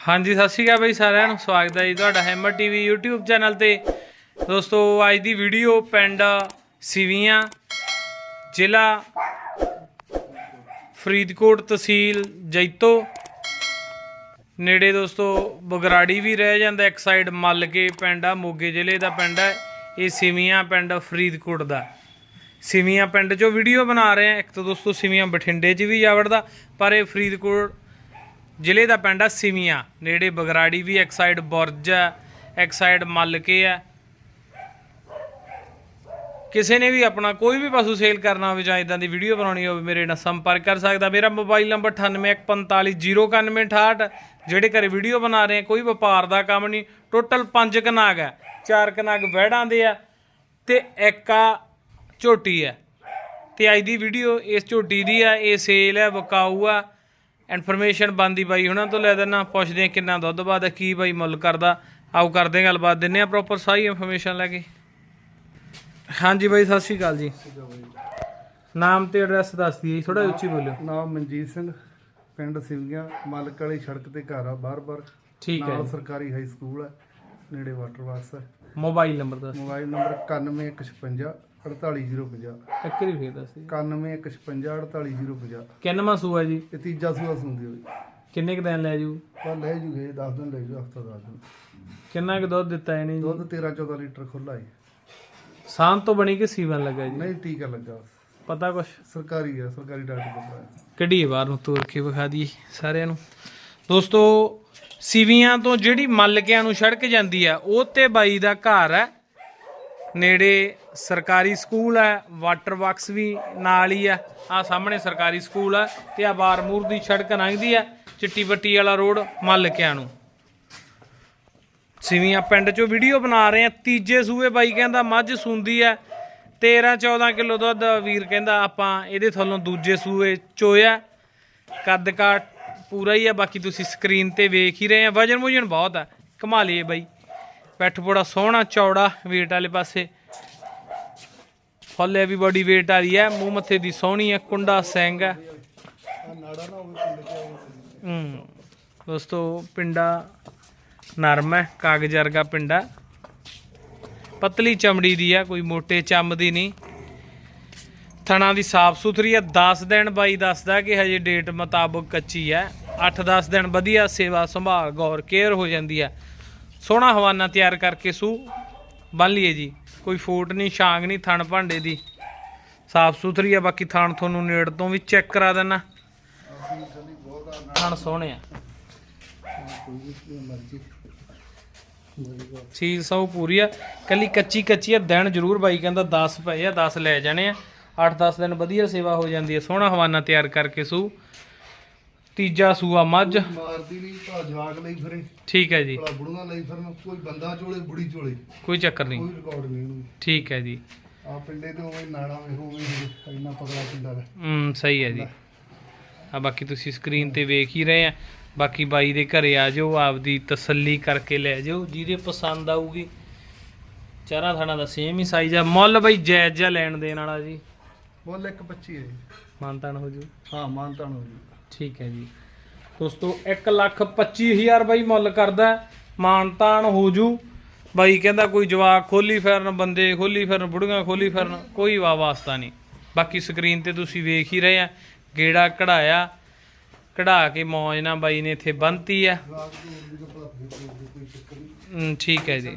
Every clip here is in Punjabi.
ਹਾਂਜੀ, ਸਤਿ ਸ਼੍ਰੀ ਅਕਾਲ ਬਈ ਸਾਰਿਆਂ ਨੂੰ। ਸਵਾਗਤ ਹੈ ਜੀ ਤੁਹਾਡਾ ਹੈਮਰ ਟੀਵੀ YouTube ਚੈਨਲ ਤੇ। ਦੋਸਤੋ, ਅੱਜ ਦੀ ਵੀਡੀਓ ਪਿੰਡ ਸਿਵੀਆਂ, ਜ਼ਿਲ੍ਹਾ ਫਰੀਦਕੋਟ ਤਹਿਸੀਲ ਜੈਤੋ। ਨੇੜੇ ਦੋਸਤੋ, ਬਗਰਾੜੀ ਵੀ ਰਹਿ ਜਾਂਦਾ, ਇੱਕ ਸਾਈਡ ਮੱਲ ਕੇ ਪਿੰਡ ਆ, ਮੋਗੇ ਜ਼ਿਲ੍ਹੇ ਦਾ ਪਿੰਡ ਹੈ ਇਹ ਸਿਵੀਆਂ ਪਿੰਡ ਫਰੀਦਕੋਟ ਦਾ। ਸਿਵੀਆਂ ਪਿੰਡ 'ਚੋਂ ਵੀਡੀਓ ਬਣਾ ਰਹੇ ਆ ਇੱਕ ਤਾਂ ਦੋਸਤੋ, ਸਿਵੀਆਂ ਬਠਿੰਡੇ 'ਚ ਵੀ ਜਾਵੜਦਾ, ਪਰ ਇਹ ਫਰੀਦਕੋਟ ਜ਼ਿਲ੍ਹੇ ਦਾ ਪਿੰਡ ਆ ਸਿਵੀਆਂ, ਨੇੜੇ ਬਗਰਾੜੀ ਵੀ, ਇੱਕ ਸਾਈਡ ਬੁਰਜ ਹੈ ਇੱਕ ਸਾਈਡ ਮੱਲਕੇ ਹੈ ਕਿਸੇ ਨੇ ਵੀ ਆਪਣਾ ਕੋਈ ਵੀ ਪਸ਼ੂ ਸੇਲ ਕਰਨਾ ਹੋਵੇ ਜਾਂ ਇਦਾਂ ਦੀ ਵੀਡੀਓ ਬਣਾਉਣੀ ਹੋਵੇ, ਮੇਰੇ ਨਾਲ ਸੰਪਰਕ ਕਰ ਸਕਦਾ। ਮੇਰਾ ਮੋਬਾਈਲ ਨੰਬਰ 9814509168 ਜਿਹੜੇ ਘਰੇ ਵੀਡੀਓ ਬਣਾ ਰਹੇ ਕੋਈ ਵਪਾਰ ਦਾ ਕੰਮ ਨਹੀਂ। ਟੋਟਲ 5 ਕਨਾਗ ਹੈ ਚਾਰ ਕਨਾਗ ਵਹਿੜਾਂ ਦੇ ਆ ਤੇ ਇੱਕ ਝੋਟੀ ਹੈ ਤੇ ਅੱਜ ਦੀ ਵੀਡੀਓ ਇਸ ਝੋਟੀ ਦੀ ਆ, ਇਹ ਸੇਲ ਹੈ ਵਕਾਊ ਆ। ਇਨਫੋਰਮੇਸ਼ਨ ਬੰਦੀ ਬਾਈ ਉਹਨਾਂ ਤੋਂ ਲੈ ਦੇਣਾ ਪੁੱਛਦੇ ਆ ਕਿੰਨਾ ਦੁੱਧ ਬਾਦ ਹੈ ਕੀ ਬਾਈ ਮੁੱਲ ਕਰਦਾ। ਆਓ ਕਰਦੇ ਗੱਲਬਾਤ ਦਿੰਨੇ ਆ ਪ੍ਰੋਪਰ ਸਾਰੀ ਇਨਫੋਰਮੇਸ਼ਨ ਲੈ ਕੇ। ਹਾਂਜੀ ਬਾਈ ਸਤਿ ਸ਼੍ਰੀ ਅਕਾਲ ਜੀ। ਨਾਮ ਤੇ ਐਡਰੈਸ ਦੱਸ ਦਈਏ ਥੋੜਾ ਉੱਚੀ ਬੋਲਿਓ। ਨਾਮ ਮਨਜੀਤ ਸਿੰਘ ਪਿੰਡ ਸਿਵੀਆਂ ਮਲਕ ਵਾਲੀ ਸੜਕ ਤੇ ਘਰ ਆ ਬਾਰ-ਬਾਰ ਠੀਕ ਹੈ ਨਾਲ ਸਰਕਾਰੀ ਹਾਈ ਸਕੂਲ ਹੈ ਨੇੜੇ ਵਾਟਰ ਬਾਕਸ ਹੈ ਮੋਬਾਈਲ ਨੰਬਰ ਦੱਸ ਮੋਬਾਈਲ ਨੰਬਰ 9156 48050 ਇੱਕ ਵਾਰੀ ਫੇਰ ਦੱਸ ਦਿਓ। 9156 48050 ਕਿੰਨਵਾਂ ਸੂਆ ਜੀ? ਇਹ ਤੀਜਾ ਸੂਆ ਸੁਣਦੀ ਹੋਈ। ਕਿੰਨੇ ਕ ਦਿਨ ਲੈ ਜੂ? ਪਰ ਲੈ ਜੂਗੇ 10 ਦਿਨ ਲੈ ਜੂ ਹਫਤਾ 10 ਦਿਨ। ਕਿੰਨਾ ਕ ਦੁੱਧ ਦਿੱਤਾ ਇਹਨੇ ਜੀ? ਦੁੱਧ 13 14 ਲੀਟਰ ਖੁੱਲਾ ਹੈ ਸਾਂਤ ਤੋਂ ਬਣੀ ਕਿ ਸੀਵਨ ਲੱਗਾ ਜੀ? ਨਹੀਂ ਟੀਕਾ ਲੱਗਾ। ਪਤਾ ਕੁਛ? ਸਰਕਾਰੀ ਹੈ ਸਰਕਾਰੀ ਡਾਕਟਰ ਕੋਲ ਹੈ ਕੱਢੀਏ ਬਾਹਰ ਨੂੰ ਤੋੜ ਕੇ ਵਿਖਾ ਦਈਏ ਸਾਰਿਆਂ ਨੂੰ। ਦੋਸਤੋ ਸਿਵੀਆਂ ਤੋਂ ਜਿਹੜੀ ਮੱਲਕਿਆਂ ਨੂੰ ਸੜਕ ਜਾਂਦੀ ਆ ਉਹ ਤੇ ਬਾਈ ਦਾ ਘਰ ਹੈ ਨੇੜੇ ਸਰਕਾਰੀ ਸਕੂਲ ਹੈ, ਵਾਟਰ ਬਾਕਸ ਵੀ ਨਾਲ ਹੀ ਹੈ। ਆ ਸਾਹਮਣੇ ਸਰਕਾਰੀ ਸਕੂਲ ਆ ਤੇ ਆ ਬਾਰਮੂਰ ਦੀ ਸੜਕ ਲੰਘਦੀ ਹੈ, ਚਿੱਟੀ ਬੱਟੀ ਵਾਲਾ ਰੋਡ ਮੱਲਕਿਆਂ ਨੂੰ। ਸਿਵੀਆਂ ਪਿੰਡ ਚੋਂ ਵੀਡੀਓ ਬਣਾ ਰਹੇ ਆ ਤੀਜੇ ਸੂਏ ਬਾਈ ਕਹਿੰਦਾ ਮੱਝ ਸੁੰਦੀ ਹੈ 13 14 ਕਿਲੋ ਦੁੱਧ ਵੀਰ ਕਹਿੰਦਾ ਆਪਾਂ ਇਹਦੇ ਥੱਲੋਂ ਦੂਜੇ ਸੂਏ ਚੋਇਆ। ਕੱਦ ਕਾ ਪੂਰਾ ਹੀ ਆ ਬਾਕੀ ਤੁਸੀਂ ਸਕਰੀਨ ਤੇ ਵੇਖ ਹੀ ਰਹੇ ਆ ਵਜਨ ਵੁਜਨ ਬਹੁਤ ਆ ਕਮਾ ਬਾਈ। ਪੈਠ ਬੜਾ ਸੋਹਣਾ ਚੌੜਾ ਵੇਟ ਵਾਲੇ ਪਾਸੇ ਫੁੱਲ ਵੀ ਬੜੀ weight ਰਹੀ ਹੈ, ਮੂੰਹ ਮੱਥੇ ਦੀ ਸੋਹਣੀ ਹੈ, ਕੁੰਡਾ ਸਿੰਘ ਹੈ। ਹੂੰ ਦੋਸਤੋ ਪਿੰਡਾ ਨਰਮ ਹੈ, ਕਾਗਜ਼ ਵਰਗਾ ਪਿੰਡਾ ਪਤਲੀ ਚਮੜੀ ਦੀ ਆ ਕੋਈ ਮੋਟੇ ਚੰਮ ਦੀ ਨਹੀਂ। ਥਣਾ ਦੀ ਸਾਫ਼ ਸੁਥਰੀ ਆ 10 ਦਿਨ ਬਾਈ ਦੱਸਦਾ ਕਿ ਹਜੇ ਡੇਟ ਮੁਤਾਬਕ ਕੱਚੀ ਹੈ। 8-10 ਦਿਨ ਵਧੀਆ ਸੇਵਾ ਸੰਭਾਲ, ਗੌਰ ਕੇਅਰ ਹੋ ਜਾਂਦੀ ਆ ਸੋਹਣਾ ਹਵਾਨਾ ਤਿਆਰ ਕਰਕੇ ਸੂ, ਬੰਨ ਲਈਏ ਜੀ। ਕੋਈ ਫੋਟ ਨਹੀਂ, ਛਾਂਗ ਨਹੀਂ ਥਣ ਭਾਂਡੇ ਦੀ। ਸਾਫ਼ ਸੁਥਰੀ ਆ, ਬਾਕੀ ਥਣ ਤੁਹਾਨੂੰ ਨੇੜ ਤੋਂ ਵੀ ਚੈੱਕ ਕਰਾ ਦੇਣਾ ਥਣ ਸੋਹਣੇ ਆ। ਚੀਜ਼ ਸਭ ਪੂਰੀ ਆ। ਕੱਲੀ ਕੱਚੀ ਕੱਚੀ ਆ, ਦਿਨ ਜ਼ਰੂਰ ਬਾਈ ਕਹਿੰਦਾ 10 ਪਏ ਆ 10 ਲੈ ਜਾਣੇ ਆ। 8-10 ਦਿਨ ਵਧੀਆ ਸੇਵਾ ਹੋ ਜਾਂਦੀ ਹੈ ਸੋਹਣਾ ਹਵਾਨਾ ਤਿਆਰ ਕਰਕੇ ਸੂ। ਤੀਜਾ ਸੂਆ ਮੱਝ। ਮਾਰਦੀ ਨਹੀਂ ਭਾ ਜਵਾਕ ਲਈ ਫਿਰੇ। ਠੀਕ ਹੈ ਜੀ। ਭਲਾ ਬੁੜੀਆਂ ਲਈ ਫਿਰਨ ਕੋਈ ਬੰਦਾ ਚੋਲੇ ਬੁੜੀ ਚੋਲੇ। ਕੋਈ ਚੱਕਰ ਨਹੀਂ। ਕੋਈ ਰਿਕਾਰਡ ਨਹੀਂ ਇਹਨੂੰ। ਠੀਕ ਹੈ ਜੀ। ਆ ਪਿੰਡੇ ਤੇ ਉਵੇਂ ਨਾੜਾ ਵੇ ਹੋਵੇ ਇੰਨਾ ਪਤਲਾ ਪਿੰਡਾ ਹੈ। ਹੂੰ ਸਹੀ ਹੈ ਜੀ। ਆ ਬਾਕੀ ਤੁਸੀਂ ਸਕਰੀਨ ਤੇ ਵੇਖ ਹੀ ਰਹੇ ਆ। ਬਾਕੀ ਬਾਈ ਦੇ ਘਰੇ ਆ ਜਾਓ ਆਪਦੀ ਤਸੱਲੀ ਕਰਕੇ ਲੈ ਜਾਓ। ਜਿਹਦੇ ਪਸੰਦ ਆਊਗੀ ਚਾਰਾਂ ਥਾਣਾ ਦਾ ਸੇਮ ਹੀ ਸਾਈਜ਼ ਆ। ਮੁੱਲ ਬਈ ਜਾਇਜ਼ ਜਿਹਾ ਲੈਣ ਦੇਣ ਵਾਲਾ ਜੀ। ਬੋਲ ਇੱਕ 25 ਹੈ ਜੀ। ਮਾਨਤਾਨ ਹੋ ਜੂ। ਹਾਂ ਮਾਨਤਾਨ ਹੋ ਜੀ। ਠੀਕ ਹੈ ਜੀ। ਦੋਸਤੋ 1 ਲੱਖ 25000 ਬਾਈ ਮੁੱਲ ਕਰਦਾ ਹੈ। ਮਾਨਤਾਨ ਹੋ ਜੂ। ਬਾਈ ਕਹਿੰਦਾ ਕੋਈ ਜਵਾਕ ਖੋਲੀ ਫਿਰਨ ਬੰਦੇ, ਖੋਲੀ ਫਿਰਨ ਬੁੜੀਆਂ, ਖੋਲੀ ਫਿਰਨ ਕੋਈ ਵਾ ਵਾਸਤਾ ਨਹੀਂ। ਬਾਕੀ ਸਕਰੀਨ ਤੇ ਤੁਸੀਂ ਵੇਖ ਹੀ ਰਹੇ ਆ। ਗੇੜਾ ਕਢਾਇਆ। ਕਢਾ ਕੇ ਮੌਜ ਨਾਲ ਬਾਈ ਨੇ ਇੱਥੇ ਬੰਨਤੀ ਆ ਠੀਕ ਹੈ ਜੀ।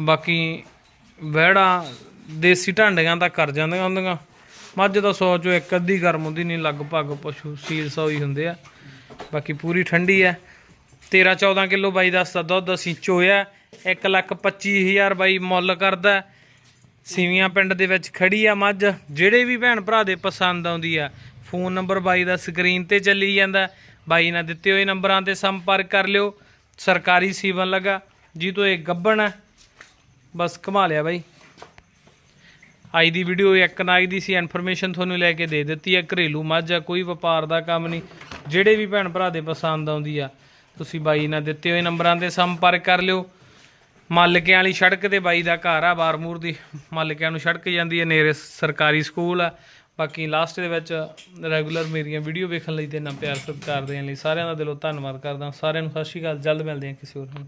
ਬਾਕੀ ਵਹਿੜਾਂ ਦੇਸੀ ਢਾਂਡੀਆਂ ਤਾਂ ਕਰ ਜਾਂਦੀਆਂ ਹੁੰਦੀਆਂ। ਮੱਝ ਤਾਂ ਸੌ ਚੋਂ ਇੱਕ ਅੱਧੀ ਗਰਮ ਹੁੰਦੀ ਨਹੀਂ, ਲਗਭਗ ਪਸ਼ੂ ਸੀਲ ਸੌ ਹੀ ਹੁੰਦੇ ਆ। ਬਾਕੀ ਪੂਰੀ ਠੰਡੀ ਆ 13 14 ਕਿਲੋ ਬਾਈ ਦਾ ਦੁੱਧ ਅਸੀਂ ਚੋਇਆ। 1 ਲੱਖ 25 ਹਜ਼ਾਰ ਬਾਈ ਮੁੱਲ ਕਰਦਾ। ਹੈ। ਸਿਵੀਆਂ ਪਿੰਡ ਦੇ ਵਿੱਚ ਖੜੀ ਆ ਮੱਝ। ਜਿਹੜੇ ਵੀ ਭੈਣ ਭਰਾ ਦੇ ਪਸੰਦ ਆਉਂਦੀ ਆ, ਫੋਨ ਨੰਬਰ ਬਾਈ ਦਾ ਸਕਰੀਨ ਤੇ ਚੱਲੀ ਜਾਂਦਾ। ਬਾਈ ਨਾਲ ਦਿੱਤੇ ਹੋਏ ਨੰਬਰਾਂ ਤੇ ਸੰਪਰਕ ਕਰ ਲਿਓ। ਸਰਕਾਰੀ ਸੀਵਨ ਲਗਾ। ਜੀ ਤੋਂ ਇਹ ਗੱਬਣ ਹੈ ਬਸ ਕਮਾ ਲਿਆ ਬਾਈ। ਅੱਜ ਦੀ ਵੀਡੀਓ ਇੱਕ ਨਾਈ ਦੀ ਸੀ ਇਨਫੋਰਮੇਸ਼ਨ ਤੁਹਾਨੂੰ ਲੈ ਕੇ ਦੇ ਦਿੱਤੀ ਹੈ, ਘਰੇਲੂ ਮੱਝ ਆ, ਕੋਈ ਵਪਾਰ ਦਾ ਕੰਮ ਨਹੀਂ, ਜਿਹੜੇ ਵੀ ਭੈਣ ਭਰਾ ਦੇ ਪਸੰਦ ਆਉਂਦੀ ਆ, ਤੁਸੀਂ ਬਾਈ ਨਾਲ ਦਿੱਤੇ ਹੋਏ ਨੰਬਰਾਂ ਤੇ ਸੰਪਰਕ ਕਰ ਲਿਓ। ਮਾਲਕਿਆਂ ਵਾਲੀ ਸੜਕ ਤੇ ਬਾਈ ਦਾ ਘਰ ਆ, ਬਾਰਮੂਰ ਦੀ, ਮਾਲਕਿਆਂ ਨੂੰ ਸੜਕ ਜਾਂਦੀ ਹੈ, ਨੇੜੇ ਸਰਕਾਰੀ ਸਕੂਲ ਆ। ਬਾਕੀ ਲਾਸਟ ਦੇ ਵਿੱਚ ਰੈਗੂਲਰ ਮੇਰੀਆਂ ਵੀਡੀਓ ਵੇਖਣ ਲਈ ਤੇ ਨਾ ਪਿਆਰ ਸਤਿਕਾਰ ਦੇਣ ਲਈ ਸਾਰਿਆਂ ਦਾ ਦਿਲੋਂ ਧੰਨਵਾਦ ਕਰਦਾ, ਸਾਰਿਆਂ ਨੂੰ ਸਤਿ ਸ਼੍ਰੀ ਅਕਾਲ, ਜਲਦ ਮਿਲਦੇ ਹਾਂ ਕਿਸੇ ਹੋਰ ਨੂੰ